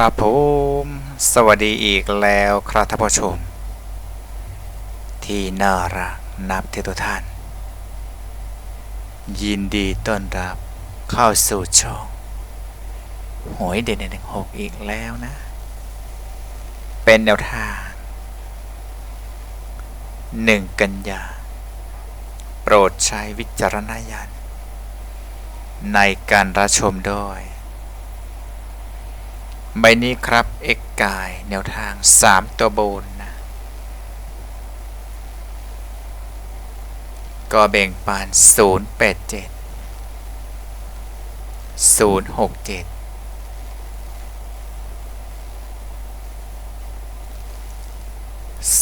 ครับผม สวัสดีอีกแล้วครับท่านผู้ชม ที่น่ารักนับที่ทุกท่าน ยินดีต้อนรับเข้าสู่ช่องหวยเด่นหนึ่งหกอีกแล้วนะ เป็นแนวทางหนึ่งกันยา โปรดใช้วิจารณญาณในการรับชมด้วย ใบนี้ครับ x กาย แนวทาง 3 ตัวบนนะก็แบ่งปาน 087 067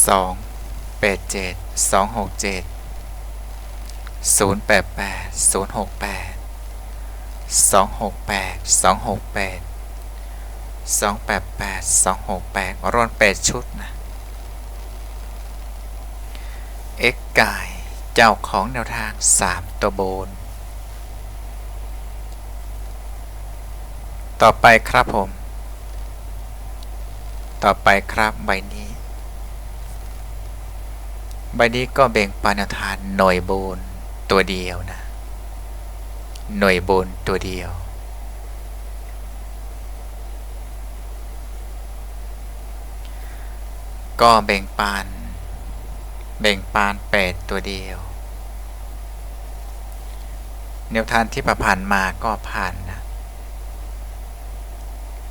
2 87 267 088 068 268 268 288 268รอน 8 ชุดนะ X กายเจ้าของแนวทาง 3 ตัวบน ต่อไปครับผม ต่อไปครับใบนี้ ใบนี้ก็แบ่งปันทางหน่วยบนตัวเดียวนะ หน่วยบนตัวเดียว ก็แบ่งปาน แบ่งปานแปดตัวเดียว แนวทางที่ประพันธ์มาก็ผ่านนะ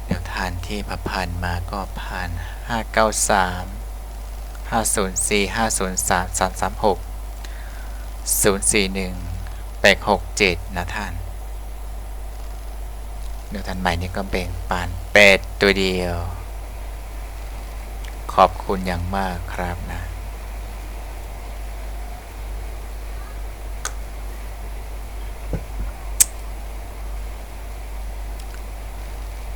แนวทางที่ประพันธ์มาก็ผ่านห้าเก้าสามห้าศูนย์สี่ห้าศูนย์สามสามสามหกศูนย์สี่หนึ่งแปดหกเจ็ดนะท่านแนวทางใหม่นี้ก็แบ่งปานแปดตัวเดียว ขอบคุณอย่างมากครับนะ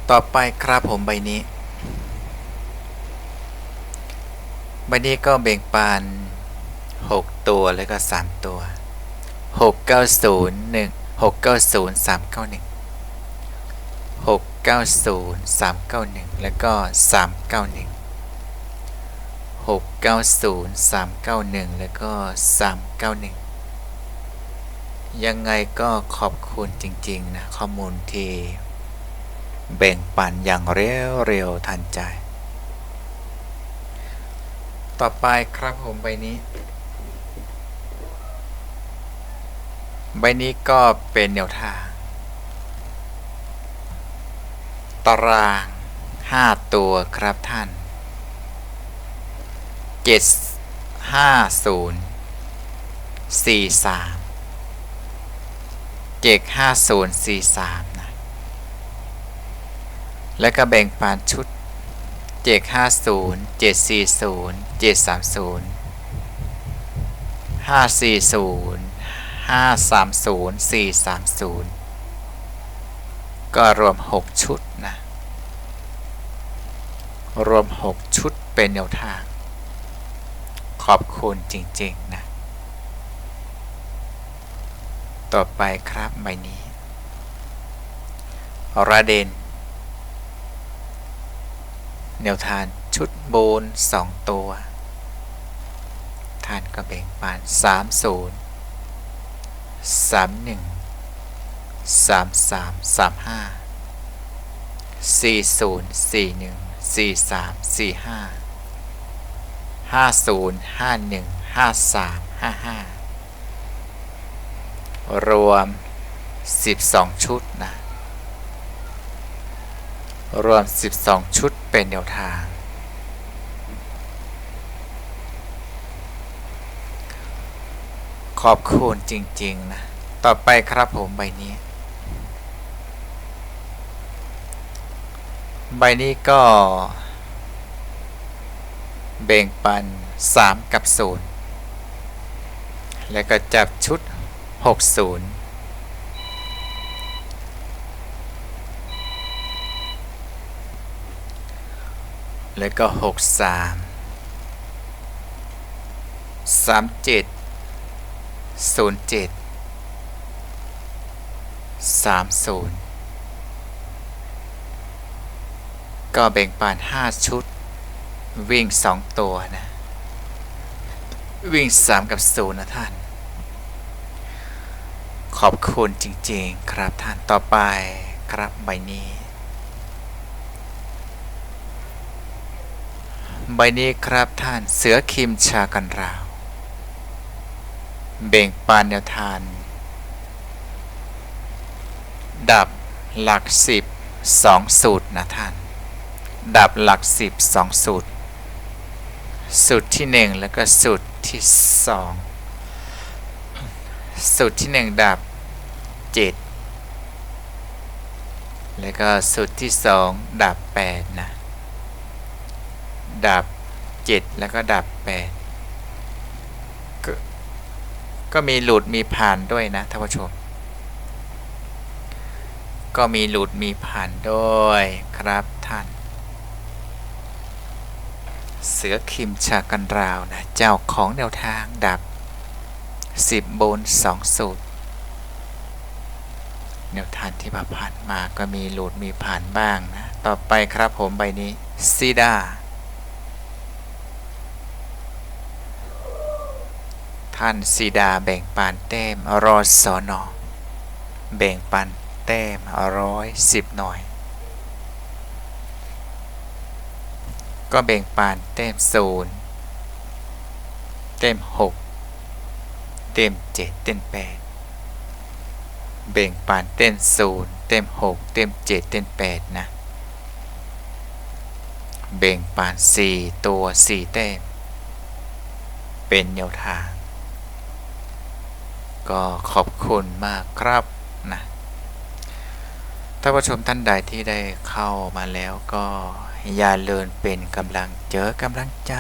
ต่อไปครับผมใบนี้ ใบนี้ก็แบ่งปาน6 ตัวแล้วก็ 3 ตัว 690 1 690 391 690 391 แล้วก็ 391 690 391 แล้วก็ 391 ยังไงก็ขอบคุณจริง ๆ นะ ข้อมูลที่แบ่งปันอย่างเร็วเร็วทันใจ ต่อไปครับผมใบนี้ ใบนี้ก็เป็นแนวทาง ตาราง 5 ตัวครับท่าน เจ็ดห้าศูนย์สี่สามเจ็ดห้าศูนย์สี่สามนะแล้วก็แบ่งปานชุดเจ็ดห้าศูนย์เจ็ดสี่ศูนย์เจ็ดสามศูนย์ห้าสี่ศูนย์ห้าสามศูนย์สี่สามศูนย์ก็รวมหกชุดนะ รวมหกชุดเป็นแนวทาง ขอบคุณจริง ๆ นะ ต่อไปครับใบนี้ ระเด็น แนวทานชุดโบน 2 ตัว ทานก็แบ่งปาน30 31 33 35 4041 4345 41 43 45ห้าศูนย์ห้าหนึ่งห้าสามห้าห้ารวมสิบสองชุดนะ รวมสิบสองชุดเป็นแนวทาง ขอบคุณจริง ๆ นะ ต่อไปครับผมใบนี้ ใบนี้ก็ แบ่งปัน 3 กับ 0 แล้วก็จับชุด 60แล้วก็ 63 37 07 30 ก็แบ่งปัน 5 ชุด วิ่ง2ตัวนะ วิ่ง3กับ0นะท่าน ขอบคุณจริงๆ ครับท่านต่อไปครับใบนี้ ใบนี้ครับท่านเสือคิมชากันราว เบ่งปานแนวทาน ดับหลักสิบสองสูตรนะท่านดับหลักสิบสองสูตร สูตรที่หนึ่งแล้วก็สูตรที่สองสูตรที่หนึ่งดับเจ็ดแล้วก็สูตรที่สองดับแปดนะ ดับเจ็ดแล้วก็ดับแปดก็ก็มีหลุดมีผ่านด้วยนะท่านผู้ชม ก็มีหลุดมีผ่านด้วยครับท่าน เสือคิมชากันราวนะ เจ้าของแนวทางดับ 10 บน 2 สูตร แนวทางที่ผ่านมาก็มีหลุดมีผ่านบ้างนะ ต่อไปครับผมใบนี้ซีดาท่านซีดาแบ่งปันแต้มรอสอนอแบ่งปันแต้มร้อยสิบหน่อย ก็แบ่งปันแต้มศูนย์แต้มหกแต้มเจ็ดแต้มแปดแบ่งปันเต้นศูนย์เต็มหกเต็มเจ็ดเต็มแปดนะแบ่งปันสี่ตัวสี่เต้ม เป็นแนวทาง ก็ขอบคุณมากครับนะท่านผู้ชมท่านใดที่ได้เข้ามาแล้วก็ อย่าเลินเป็นกำลังเจอกำลังใจ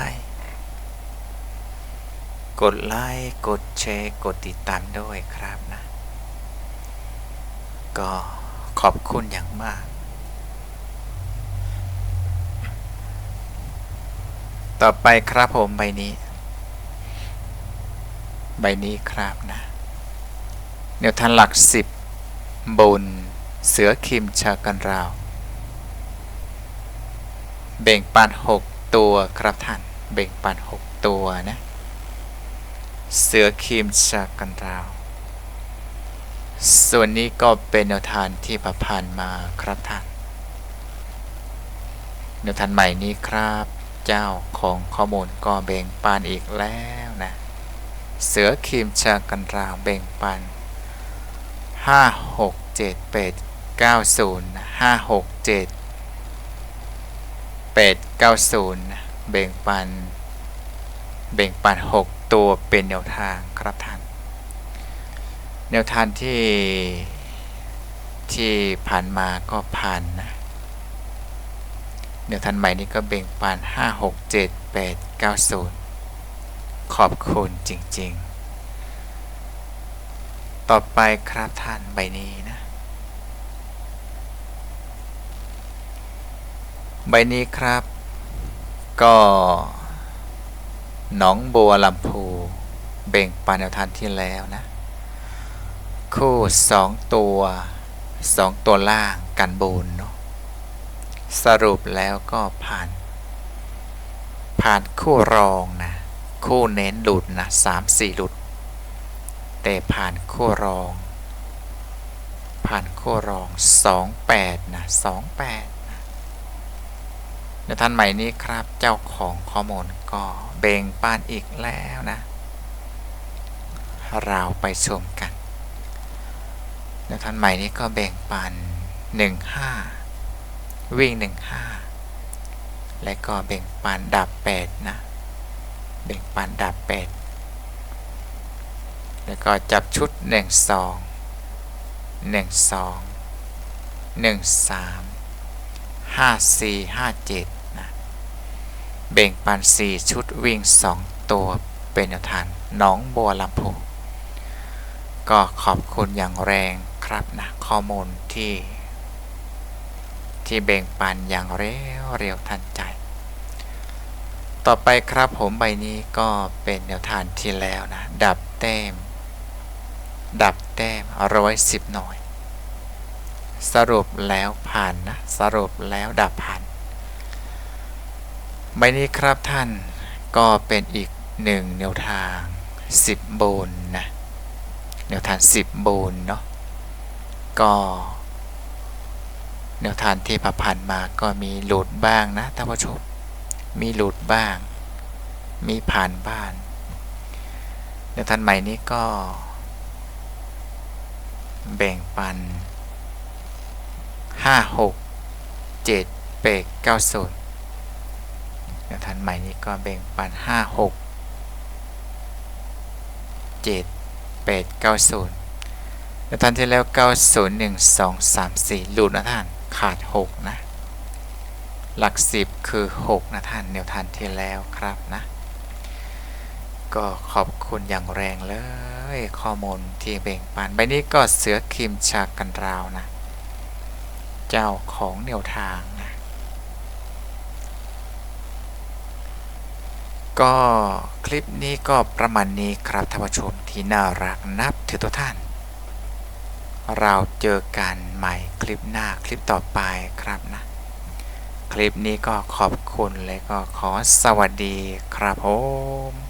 กดไลค์กดแชร์กดติดตามด้วยครับนะ ก็ขอบคุณอย่างมาก ต่อไปครับผมใบนี้ ใบนี้ครับนะแนวทางหลักสิบบน เสือคิมชากันราว เบ่งปันหกตัวครับท่านเบ่งปันหกตัวนะ เสือคิมชากันราว ส่วนนี้ก็เป็นแนวทางที่ประพันธ์มาครับท่าน แนวทางใหม่นี้ครับ เจ้าของข้อมูลก็เบ่งปันอีกแล้วนะ เสือคิมชากันราวเบ่งปันห้าหกเจ็ดแป ดเก้าศูนย์ห้าหกเจ็ดแปดเก้าศูนย์เบ่งปันเบ่งปันหกตัวเป็นแนวทางครับท่าน แนวทางที่ที่ผ่านมาก็ผ่านนะแนวทางใหม่นี้ก็เบ่งปันห้าหกเจ็ดแปดเก้าศูนย์ขอบคุณจริงๆ ต่อไปครับท่านใบนี้นะ ใบนี้ครับ ก็หนองบัวลำพูเบ่งปันแนวทางที่แล้วนะ คู่สองตัวสองตัวล่างกันบูนเนาะสรุปแล้วก็ผ่าน ผ่านคู่รองนะ คู่เน้นหลุดนะสามสี่หลุด แต่ผ่านคู่รอง ผ่านคู่รองสองแปดนะสองแปด เดี๋ยวท่านใหม่นี้ครับเจ้าของข้อมูลก็เบ่งป้านอีกแล้วนะ เราไปชมกันเดี๋ยวท่านใหม่นี้ก็เบ่งปาน15 วิ่ง 15 และก็เบ่งปานดับ8นะเบ่งปานดับ8แล้วก็จับชุด 1 2 1 2 1 3 5 4 5 7 เบ่งปันสี่ชุดวิ่งสองตัวเป็นแนวทางน้องบัวลำพูก็ขอบคุณอย่างแรงครับนะข้อมูลที่ ที่แบ่งปันอย่างเร็วเร็วทันใจ ต่อไปครับผมใบนี้ก็เป็นแนวทางที่แล้วนะ ดับแต้ม ดับแต้มร้อยสิบหน่อย สรุปแล้วผ่านนะ สรุปแล้วดับผ่าน ใบนี้ครับท่านก็เป็นอีกหนึ่งแนวทาง 10 โบนนะแนวทาง 10 โบนเนาะก็แนวทางที่ผ่านมาก็มีหลุดบ้างนะท่านผู้ชมมีหลุดบ้าง มีผ่านบ้านแนวทางใหม่นี้ก็ แบ่งปัน 5 6 7 8 9 0 แนวทางใหม่นี้ก็แบ่งปัน 5 6 7 8 9 0แนวทางที่แล้ว 9 0 1 2 3 4 หลุดนะท่าน ขาด 6 นะ หลัก 10 คือ 6 นะท่าน แนวทางที่แล้วครับนะ ก็ขอบคุณอย่างแรงเลย ข้อมูลที่แบ่งปัน ใบนี้ก็เสือคิมชากันราวนะ เจ้าของแนวทางนะ ก็คลิปนี้ก็ประมาณนี้ครับท่านผู้ชมที่น่ารักนับถือตัวท่าน เราเจอกันใหม่คลิปหน้าคลิปต่อไปครับนะ คลิปนี้ก็ขอบคุณและก็ขอสวัสดีครับผม